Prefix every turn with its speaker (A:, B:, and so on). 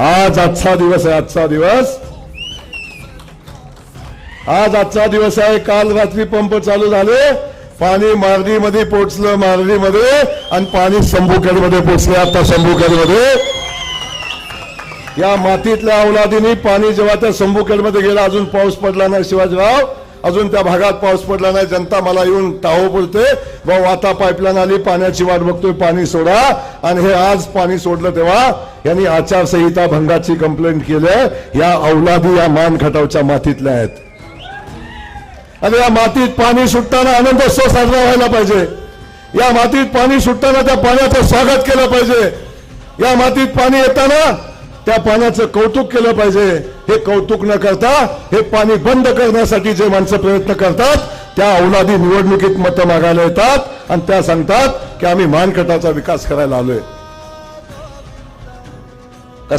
A: आज आजचा दिवस आहे आजचा दिवस. आज आजचा दिवस आहे काल रात्री पंप चालू झाले. पाणी मारडीमध्ये पोचलं मारडीमध्ये. आणि पाणी शंभूकडमध्ये पोचलं आता शंभूकडमध्ये या मातीतल्या अवलादीने पाणी जेव्हा त्या शंभूकडमध्ये गेला अजून पाऊस पडला नाही शिवाजीराव. अजून त्या भागात पाऊस पडला नाही. जनता मला येऊन टाहो बोलते. भाऊ आता पाईपलाईन आली पाण्याची वाट बघतोय पाणी सोडा. आणि हे आज पाणी सोडलं तेव्हा यांनी आचारसंहिता भंगाची कंप्लेंट केली. या औलादी या मान खटावच्या मातीतल्या आहेत. आणि या मातीत पाणी सुटताना आनंदोत्सव साजरा व्हायला पाहिजे. या मातीत पाणी सुटताना त्या पाण्याचं स्वागत केलं पाहिजे. या मातीत पाणी येताना त्या पाण्याचं कौतुक केलं पाहिजे. हे कौतुक न करता हे पाणी बंद करण्यासाठी जे माणसं प्रयत्न करतात त्या औलादी निवडणुकीत मतं मागायला येतात आणि त्या सांगतात की आम्ही मानकटाचा विकास करायला आलोय.